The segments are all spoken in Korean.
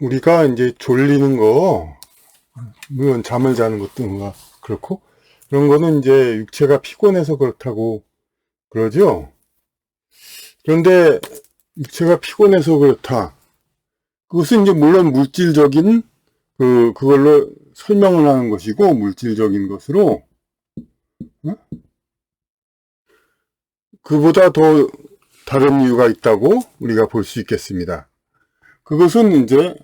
우리가 이제 졸리는 거, 물론 잠을 자는 것도 뭔가 그렇고, 그런 거는 이제 육체가 피곤해서 그렇다고 그러죠. 그런데 육체가 피곤해서 그렇다. 그것은 이제 물론 물질적인 그, 그걸로 설명을 하는 것이고, 물질적인 것으로, 응? 그보다 더 다른 이유가 있다고 우리가 볼 수 있겠습니다. 그것은 이제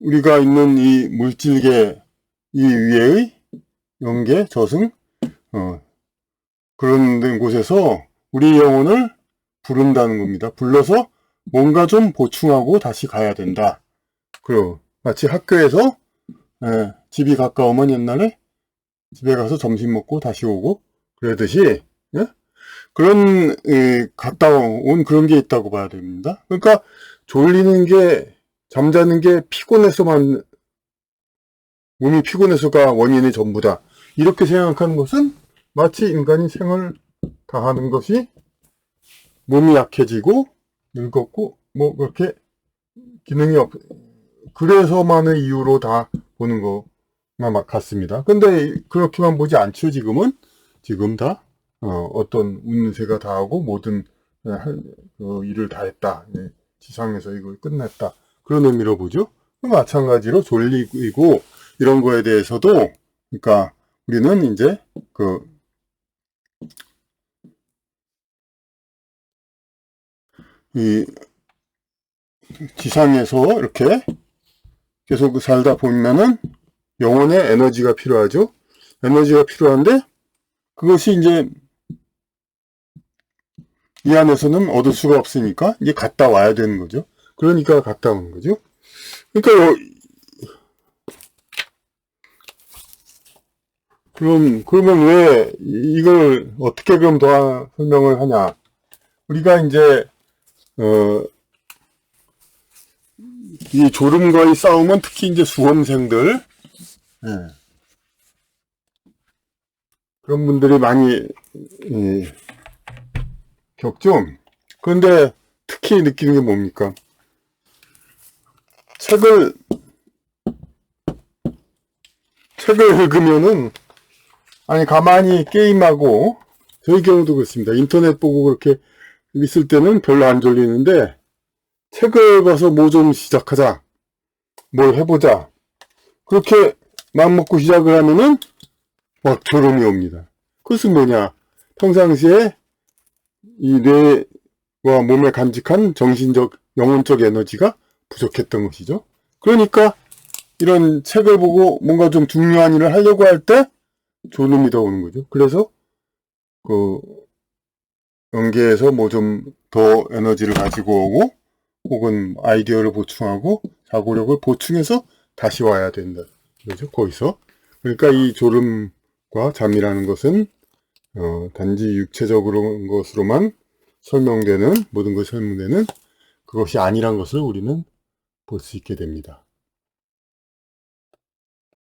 우리가 있는 이 물질계 이 위에의 영계, 저승, 어, 그런 곳에서 우리 영혼을 부른다는 겁니다. 불러서 뭔가 좀 보충하고 다시 가야 된다. 그리고 마치 학교에서 예, 집이 가까우면 옛날에 집에 가서 점심 먹고 다시 오고 그러듯이 예? 그런 예, 갔다 온 그런 게 있다고 봐야 됩니다. 그러니까 졸리는 게 잠자는 게 피곤해서만 몸이 피곤해서가 원인이 전부다. 이렇게 생각하는 것은 마치 인간이 생을 다하는 것이 몸이 약해지고 늙었고 뭐 그렇게 기능이 없 그래서만의 이유로 다 보는 것만 같습니다. 근데 그렇게만 보지 않죠. 지금은 지금 다 어, 떤 운세가 다 하고 모든 예, 할, 그 일을 다 했다. 예, 지상에서 이걸 끝냈다. 그런 의미로 보죠. 마찬가지로 졸리고 이런 거에 대해서도 그러니까 우리는 이제 그 이 지상에서 이렇게 계속 살다 보면은 영혼의 에너지가 필요하죠. 에너지가 필요한데 그것이 이제 이 안에서는 얻을 수가 없으니까 이제 갔다 와야 되는 거죠. 그러니까 갔다 오는 거죠. 그러니까 요- 그럼 그러면 왜 이- 이걸 어떻게 그럼 더 설명을 하냐? 우리가 이제 어, 이 졸음과의 싸움은 특히 이제 수험생들 예. 그런 분들이 많이 예, 겪죠. 그런데 특히 느끼는 게 뭡니까? 책을 책을 읽으면은 아니 가만히 게임하고 저희 경우도 그렇습니다. 인터넷 보고 그렇게 있을 때는 별로 안 졸리는데 책을 봐서 뭐 좀 시작하자. 뭘 해보자. 그렇게 마음 먹고 시작을 하면은 막 졸음이 옵니다. 그것은 뭐냐? 평상시에 이 뇌와 몸에 간직한 정신적, 영혼적 에너지가 부족했던 것이죠. 그러니까 이런 책을 보고 뭔가 좀 중요한 일을 하려고 할 때 졸음이 더 오는 거죠. 그래서 그 연계에서 뭐 좀 더 에너지를 가지고 오고 혹은 아이디어를 보충하고 자고력을 보충해서 다시 와야 된다. 그죠? 거기서. 그러니까 이 졸음과 잠이라는 것은 어, 단지 육체적으로 것으로만 설명되는 모든 것이 설명되는 그것이 아니란 것을 우리는 볼 수 있게 됩니다.